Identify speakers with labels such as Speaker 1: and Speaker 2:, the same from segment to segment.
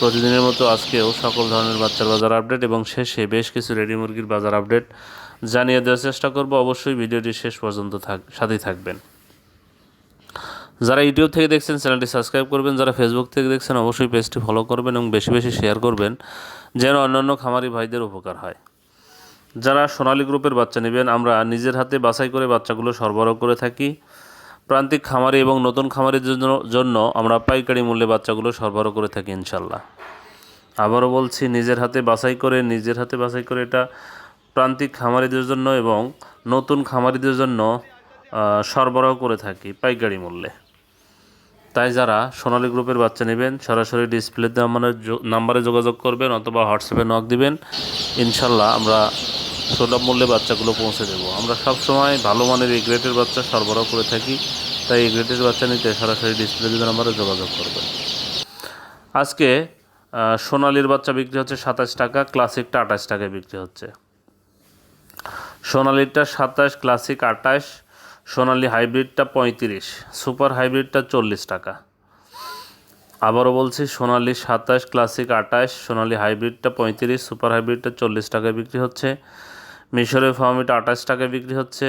Speaker 1: প্রতিদিনের মতো আজকেও সকল ধরনের বাচ্চার বাজার আপডেট এবং শেষে বেশ কিছু রেডি মুরগির বাজার আপডেট জানিয়ে দেওয়ার চেষ্টা করব। অবশ্যই ভিডিওটি শেষ পর্যন্ত থাক সাথেই থাকবেন। যারা ইউটিউব থেকে দেখছেন, চ্যানেলটি সাবস্ক্রাইব করবেন। যারা ফেসবুক থেকে দেখছেন, অবশ্যই পেজটি ফলো করবেন এবং বেশি বেশি শেয়ার করবেন, যেন অন্যান্য খামারি ভাইদের উপকার হয়। যারা সোনালী গ্রুপের বাচ্চা নেবেন, আমরা নিজের হাতে বাছাই করে বাচ্চাগুলো সরবরাহ করে থাকি। প্রান্তিক খামারি এবং নতুন খামারির জন্য আমরা পাইকারি মূল্যে বাচ্চাগুলো সরবরাহ করে থাকি ইনশাল্লাহ আবারও বলছি, নিজের হাতে বাছাই করে, নিজের হাতে বাছাই করে এটা প্রান্তিক খামারিদের জন্য এবং নতুন খামারিদের জন্য সরবরাহ করে থাকি পাইকারি মূল্যে। তাই যারা সোনালী গ্রুপের বাচ্চা নেবেন, সরাসরি ডিসপ্লেতে আমার নাম্বারে যোগাযোগ করবেন অথবা হোয়াটসঅ্যাপে নক দিবেন। ইনশাল্লাহ আমরা সুলভ মূল্যে বাচ্চাগুলো পৌঁছে দেবো। আমরা সবসময় ভালো মানের এই গ্রেটের বাচ্চা সরবরাহ করে থাকি, তাই এই গ্রেটের বাচ্চা নিতে সরাসরি ডিসপ্লেতে নাম্বারে যোগাযোগ করবেন। আজকে সোনালির বাচ্চা বিক্রি হচ্ছে সাতাশ টাকা, ক্লাসিকটা আঠাশ টাকায় বিক্রি হচ্ছে। সোনালিরটা সাতাশ, ক্লাসিক আঠাশ, সোনালি হাইব্রিডটা পঁয়ত্রিশ, সুপার হাইব্রিডটা চল্লিশ টাকা। আবারও বলছি, সোনালি সাতাশ, ক্লাসিক আঠাশ, সোনালি হাইব্রিডটা পঁয়ত্রিশ, সুপার হাইব্রিডটা চল্লিশ টাকায় বিক্রি হচ্ছে। মিশরের ফার্মিটা আঠাশ টাকায় বিক্রি হচ্ছে,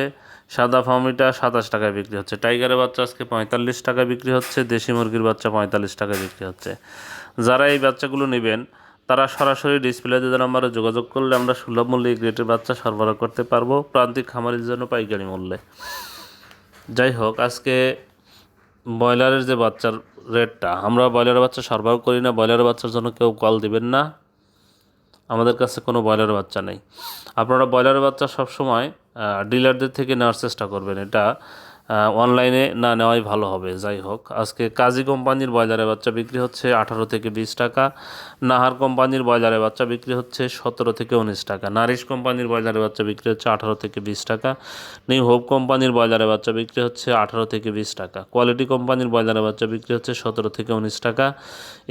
Speaker 1: সাদা ফার্মিটা সাতাশ টাকায় বিক্রি হচ্ছে। টাইগারের বাচ্চা আজকে পঁয়তাল্লিশ টাকায় বিক্রি হচ্ছে, দেশি মুরগির বাচ্চা পঁয়তাল্লিশ টাকায় বিক্রি হচ্ছে। যারা এই বাচ্চাগুলো নেবেন, তারা সরাসরি ডিসপ্লে ডিসপ্লেতে নাম্বারে যোগাযোগ করলে আমরা সুলভ মূল্যে গ্রেটের বাচ্চা সরবরাহ করতে পারব প্রান্তিক খামারির জন্য পাইকারি মূল্যে। যাই হোক, আজকে ব্রয়লারের যে বাচ্চার রেটটা, আমরা ব্রয়লারের বাচ্চা সরবরাহ করি না, ব্রয়লারের বাচ্চার জন্য কেউ কল দিবেন না। আমাদের কাছে কোনো ব্রয়লার বাচ্চা নেই। আপনারা ব্রয়লারের বাচ্চা সবসময় ডিলারদের থেকে নেওয়ার চেষ্টা করবেন। এটা অনলাইনে না নেওয়াই ভালো হবে, যাই হোক। আজকে কাজী কোম্পানির ব্রয়লারের বাচ্চা বিক্রি হচ্ছে আঠারো থেকে বিশ টাকা। নাহার কোম্পানির ব্রয়লারের বাচ্চা বিক্রি হচ্ছে সতেরো থেকে উনিশ টাকা। নারিশ কোম্পানির ব্রয়লারের বাচ্চা বিক্রি হচ্ছে আঠারো থেকে বিশ টাকা। নিউ হোপ কোম্পানির ব্রয়লারের বাচ্চা বিক্রি হচ্ছে আঠারো থেকে বিশ টাকা। কোয়ালিটি কোম্পানির ব্রয়লারের বাচ্চা বিক্রি হচ্ছে সতেরো থেকে উনিশ টাকা।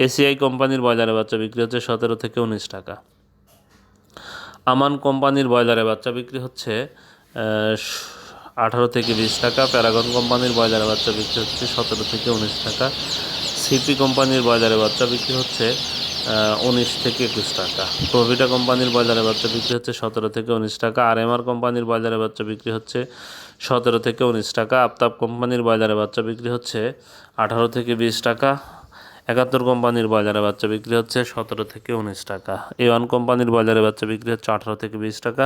Speaker 1: এসিআই কোম্পানির ব্রয়লারের বাচ্চা বিক্রি হচ্ছে সতেরো থেকে উনিশ টাকা। আমান কোম্পানির ব্রয়লারের বাচ্চা বিক্রি হচ্ছে আঠারো থেকে বিশ টাকা, প্যারাগন কোম্পানির ব্রয়লারের বাচ্চা বিক্রি হচ্ছে সতেরো থেকে উনিশ টাকা, সিপি কোম্পানির ব্রয়লারের বাচ্চা বিক্রি হচ্ছে উনিশ থেকে একুশ টাকা। প্রভিটা কোম্পানির ব্রয়লারের বাচ্চা বিক্রি হচ্ছে সতেরো থেকে উনিশ টাকা আর এমআর কোম্পানির ব্রয়লারের বাচ্চা বিক্রি হচ্ছে সতেরো থেকে উনিশ টাকা, আফতাব কোম্পানির ব্রয়লারের বাচ্চা বিক্রি হচ্ছে আঠারো থেকে বিশ টাকা একাত্তর কোম্পানির বাজারে বাচ্চা বিক্রি হচ্ছে সতেরো থেকে উনিশ টাকা। এ ওয়ান কোম্পানির বাজারে বাচ্চা বিক্রি হচ্ছে আঠারো থেকে বিশ টাকা।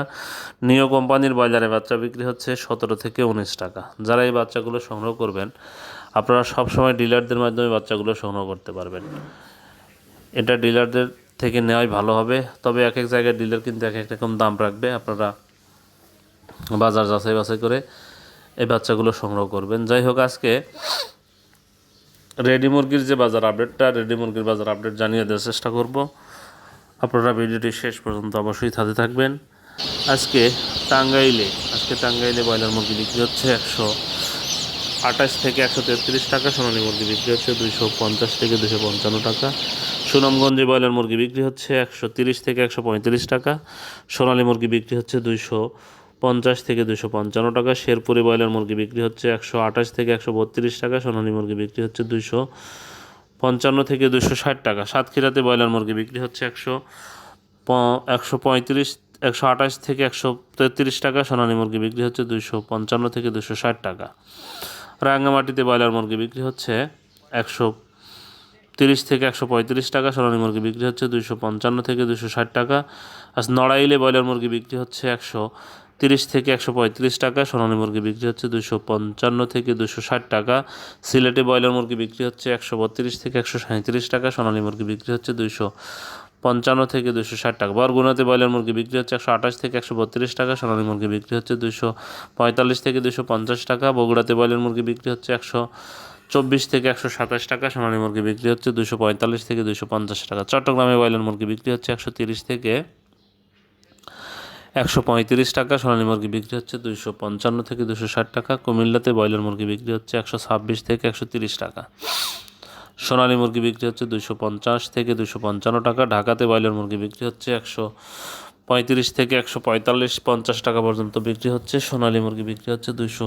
Speaker 1: নিও কোম্পানির বাজারে বাচ্চা বিক্রি হচ্ছে সতেরো থেকে উনিশ টাকা। যারা এই বাচ্চাগুলো সংগ্রহ করবেন, আপনারা সবসময় ডিলারদের মাধ্যমে বাচ্চাগুলো সংগ্রহ করতে পারবেন। এটা ডিলারদের থেকে নেওয়াই ভালো হবে। তবে এক এক জায়গায় ডিলার কিন্তু এক এক রকম দাম রাখবে। আপনারা বাজার যাচাই বাছাই করে এই বাচ্চাগুলো সংগ্রহ করবেন। যাই হোক, আজকে রেডি মুরগির যে বাজার আপডেটটা, রেডি মুরগির বাজার আপডেট জানিয়ে দেওয়ার চেষ্টা করব। আপনারা ভিডিওটি শেষ পর্যন্ত অবশ্যই সাথে থাকবেন। আজকে টাঙ্গাইলে আজকে টাঙ্গাইলে ব্রয়লার মুরগি বিক্রি হচ্ছে একশো আঠাশ থেকে একশো তেত্রিশ টাকা, সোনালী মুরগি বিক্রি হচ্ছে দুইশো পঞ্চাশ থেকে দুশো পঞ্চান্ন টাকা। সুনামগঞ্জে ব্রয়লার মুরগি বিক্রি হচ্ছে একশো তিরিশ থেকে একশো পঁয়ত্রিশ টাকা, সোনালী মুরগি বিক্রি হচ্ছে দুইশো পঞ্চাশ থেকে দুশো পঞ্চান্ন টাকা। শেরপুরে ব্রয়লার মুরগি বিক্রি হচ্ছে একশো আঠাশ থেকে একশো বত্রিশ টাকা। সোনালী মুরগি বিক্রি হচ্ছে দুশো পঞ্চান্ন থেকে দুশো ষাট টাকা। সাতক্ষীরাতে ব্রয়লার মুরগি বিক্রি হচ্ছে একশো একশো পঁয়ত্রিশ, একশো আঠাশ থেকে একশো তেত্রিশ টাকা। সোনালী মুরগি বিক্রি হচ্ছে দুশো পঞ্চান্ন থেকে দুশো ষাট টাকা। রাঙ্গামাটিতে ব্রয়লার মুরগি বিক্রি হচ্ছে একশো তিরিশ থেকে একশো পঁয়ত্রিশ টাকা। সোনালী মুরগি বিক্রি হচ্ছে দুশো পঞ্চান্ন থেকে দুশো ষাট টাকা। আর নড়াইলে ব্রয়লার মুরগি বিক্রি হচ্ছে একশো তিরিশ থেকে একশো পঁয়ত্রিশ টাকা, সোনালী মুরগি বিক্রি হচ্ছে দুশো পঞ্চান্ন থেকে দুশো ষাট টাকা। সিলেটে ব্রয়লার মুরগি বিক্রি হচ্ছে একশো বত্রিশ থেকে একশো সাঁত্রিশ টাকা, সোনালী মুরগি বিক্রি হচ্ছে দুশো পঞ্চান্ন থেকে দুশো ষাট টাকা। বরগুনাতে ব্রয়লার মুরগি বিক্রি হচ্ছে একশো আঠাশ থেকে একশো বত্রিশ টাকা, সোনালী মুরগি বিক্রি হচ্ছে দুশো পঁয়তাল্লিশ থেকে দুশো পঞ্চাশ টাকা। বগুড়াতে ব্রয়লার মুরগি বিক্রি হচ্ছে একশো চব্বিশ থেকে একশো সাতাশ টাকা, সোনালী মুরগি বিক্রি হচ্ছে দুশো পঁয়তাল্লিশ থেকে দুশো পঞ্চাশ টাকা। চট্টগ্রামে ব্রয়লার মুরগি বিক্রি হচ্ছে একশো তিরিশ থেকে একশো পঁয়ত্রিশ টাকা, সোনালী মুরগি বিক্রি হচ্ছে দুইশো পঞ্চান্ন থেকে দুশো ষাট টাকা, কুমিল্লাতে ব্রয়লার মুরগি বিক্রি হচ্ছে একশো ছাব্বিশ থেকে একশো তিরিশ টাকা। সোনালী মুরগি বিক্রি হচ্ছে দুশো পঞ্চাশ থেকে দুশো পঞ্চান্ন টাকা, ঢাকাতে ব্রয়লার মুরগি বিক্রি হচ্ছে একশো পঁয়ত্রিশ থেকে একশো পঁয়তাল্লিশ, পঞ্চাশ টাকা পর্যন্ত বিক্রি হচ্ছে। সোনালী মুরগি বিক্রি হচ্ছে দুশো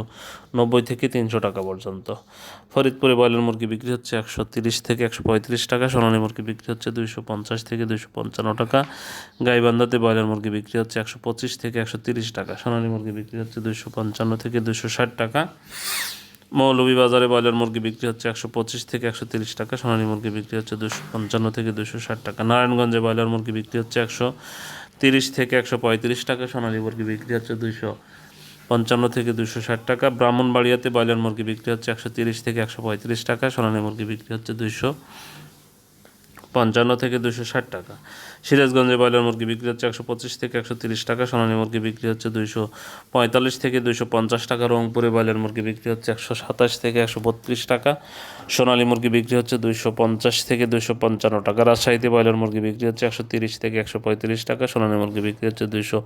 Speaker 1: নব্বই থেকে তিনশো টাকা পর্যন্ত। ফরিদপুরে ব্রয়লার মুরগি বিক্রি হচ্ছে একশো তিরিশ থেকে একশো পঁয়ত্রিশ টাকা, সোনালী মুরগি বিক্রি হচ্ছে দুইশো পঞ্চাশ থেকে দুইশো পঞ্চান্ন টাকা। গাইবান্ধাতে ব্রয়লার মুরগি বিক্রি হচ্ছে একশো পঁচিশ থেকে একশো তিরিশ টাকা, সোনালী মুরগি বিক্রি হচ্ছে দুইশো পঞ্চান্ন থেকে দুশো ষাট টাকা। মৌলভীবাজারে ব্রয়লার মুরগি বিক্রি হচ্ছে একশো পঁচিশ থেকে একশো তিরিশ টাকা, সোনালী মুরগি বিক্রি হচ্ছে দুশো পঞ্চান্ন থেকে দুশো ষাট টাকা। নারায়ণগঞ্জে ব্রয়লার মুরগি বিক্রি হচ্ছে একশো তিরিশ থেকে একশো পঁয়ত্রিশ টাকা সোনালী মুরগি বিক্রি হচ্ছে দুইশো পঞ্চান্ন থেকে দুশো ষাট টাকা। ব্রাহ্মণবাড়িয়াতে ব্রয়লার মুরগি বিক্রি হচ্ছে একশো তিরিশ থেকে একশো পঁয়ত্রিশ টাকা, সোনালী মুরগি বিক্রি হচ্ছে দুশো পঞ্চান্ন থেকে দুশো ষাট টাকা। সিরাজগঞ্জে ব্রয়লার মুরগি বিক্রি হচ্ছে একশো পঁচিশ থেকে একশো তিরিশ টাকা, সোনালী মুরগি বিক্রি হচ্ছে দুইশো পঁয়তাল্লিশ থেকে দুইশো পঞ্চাশ টাকা, রংপুরে ব্রয়লার মুরগি বিক্রি হচ্ছে একশো সাতাশ থেকে একশো বত্রিশ টাকা, সোনালী মুরগি বিক্রি হচ্ছে দুইশো পঞ্চাশ থেকে দুইশো পঞ্চান্ন টাকা, রাজশাহীতে ব্রয়লার মুরগি বিক্রি হচ্ছে একশো তিরিশ থেকে একশো পঁয়ত্রিশ টাকা, সোনালী মুরগি বিক্রি হচ্ছে দুইশো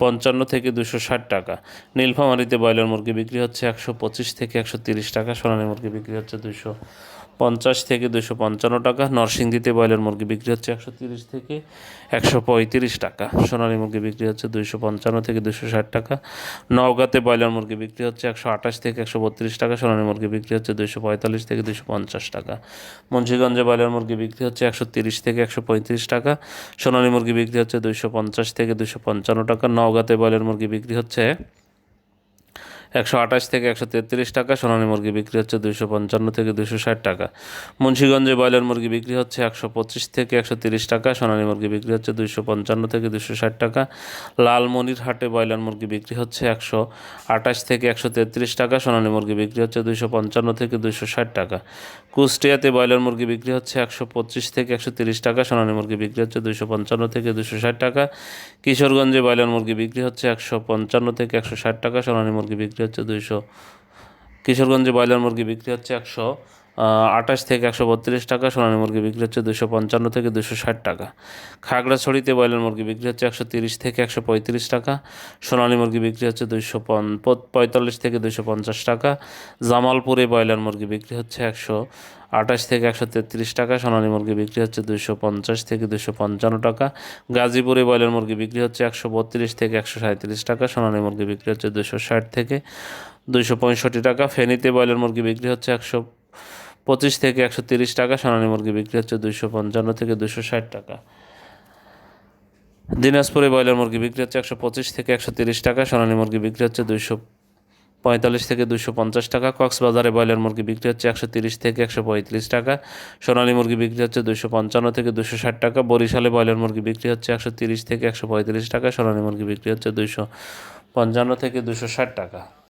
Speaker 1: পঞ্চান্ন থেকে দুশো ষাট টাকা, নীলফামারিতে ব্রয়লার মুরগি বিক্রি হচ্ছে একশো পঁচিশ থেকে একশো তিরিশ টাকা, সোনালী মুরগি বিক্রি হচ্ছে দুইশো পঞ্চাশ থেকে দুশো পঞ্চান্ন টাকা, নরসিংদীতে ব্রয়লার মুরগি বিক্রি হচ্ছে একশো তিরিশ থেকে একশো পঁয়ত্রিশ টাকা, সোনালী মুরগি বিক্রি হচ্ছে দুইশো পঞ্চান্ন থেকে দুশো ষাট টাকা, নওগাঁতে ব্রয়লার মুরগি বিক্রি হচ্ছে একশো আঠাশ থেকে একশো বত্রিশ টাকা, সোনালী মুরগি বিক্রি হচ্ছে দুশো পঁয়তাল্লিশ থেকে দুশো পঞ্চাশ টাকা, মুন্সিগঞ্জে ব্রয়লার মুরগি বিক্রি হচ্ছে একশো তিরিশ থেকে একশো পঁয়ত্রিশ টাকা, সোনালী মুরগি বিক্রি হচ্ছে দুশো পঞ্চাশ থেকে দুশো পঞ্চান্ন টাকা, নওগাঁতে ব্রয়লার মুরগি বিক্রি হচ্ছে একশো আঠাশ থেকে একশো তেত্রিশ টাকা, সোনালী মুরগি বিক্রি হচ্ছে দুশো পঞ্চান্ন থেকে দুশো ষাট টাকা। মুন্সিগঞ্জে ব্রয়লার মুরগি বিক্রি হচ্ছে একশো পঁচিশ থেকে একশো তিরিশ টাকা, সোনালী মুরগি বিক্রি হচ্ছে দুশো পঞ্চান্ন থেকে দুশো ষাট টাকা। লালমনিরহাটে ব্রয়লার মুরগি বিক্রি হচ্ছে একশো আঠাশ থেকে একশো তেত্রিশ টাকা, সোনালী মুরগি বিক্রি হচ্ছে দুশো পঞ্চান্ন থেকে দুশো ষাট টাকা। কুষ্টিয়াতে ব্রয়লার মুরগি বিক্রি হচ্ছে একশো পঁচিশ থেকে একশো তিরিশ টাকা, সোনালী মুরগি বিক্রি হচ্ছে দুশো পঞ্চান্ন থেকে দুশো ষাট টাকা। কিশোরগঞ্জে ব্রয়লার মুরগি বিক্রি হচ্ছে একশো পঞ্চান্ন থেকে একশো ষাট টাকা, সোনালী মুরগি বিক্রি হচ্ছে দুইশো। কিশোরগঞ্জে ব্রয়লার মুরগি বিক্রি হচ্ছে একশো। আঠাশ থেকে একশো বত্রিশ টাকা, সোনালী মুরগি বিক্রি হচ্ছে দুশো পঞ্চান্ন থেকে দুশো ষাট টাকা। খাগড়াছড়িতে ব্রয়লার মুরগি বিক্রি হচ্ছে একশো তিরিশ থেকে একশো পঁয়ত্রিশ টাকা, সোনালী মুরগি বিক্রি হচ্ছে দুইশো পঁয়তাল্লিশ থেকে দুশো পঞ্চাশ টাকা, জামালপুরে ব্রয়লার মুরগি বিক্রি হচ্ছে একশো আঠাশ থেকে একশো তেত্রিশ টাকা, সোনালী মুরগি বিক্রি হচ্ছে দুশো পঞ্চাশ থেকে দুশো পঞ্চান্ন টাকা, গাজীপুরে ব্রয়লার মুরগি বিক্রি হচ্ছে একশো বত্রিশ থেকে একশো সাঁত্রিশ টাকা, সোনালী মুরগি বিক্রি হচ্ছে দুশো ষাট থেকে দুশো পঁয়ষট্টি টাকা, ফেনীতে ব্রয়লার মুরগি বিক্রি হচ্ছে একশো পঁচিশ থেকে একশো তিরিশ টাকা, সোনালী মুরগি বিক্রি হচ্ছে দুশো পঞ্চান্ন থেকে দুশো ষাট টাকা। দিনাজপুরে ব্রয়লার মুরগি বিক্রি হচ্ছে একশো পঁচিশ থেকে একশো তিরিশ টাকা, সোনালী মুরগি বিক্রি হচ্ছে দুশো পঁয়তাল্লিশ থেকে দুশো পঞ্চাশ টাকা। কক্সবাজারে ব্রয়লার মুরগি বিক্রি হচ্ছে একশো তিরিশ থেকে একশো পঁয়ত্রিশ টাকা, সোনালী মুরগি বিক্রি হচ্ছে দুশো পঞ্চান্ন থেকে দুশো ষাট টাকা। বরিশালে ব্রয়লার মুরগি বিক্রি হচ্ছে একশো তিরিশ থেকে একশো পঁয়ত্রিশ টাকা, সোনালী মুরগি বিক্রি হচ্ছে দুশো পঞ্চান্ন থেকে দুশো ষাট টাকা।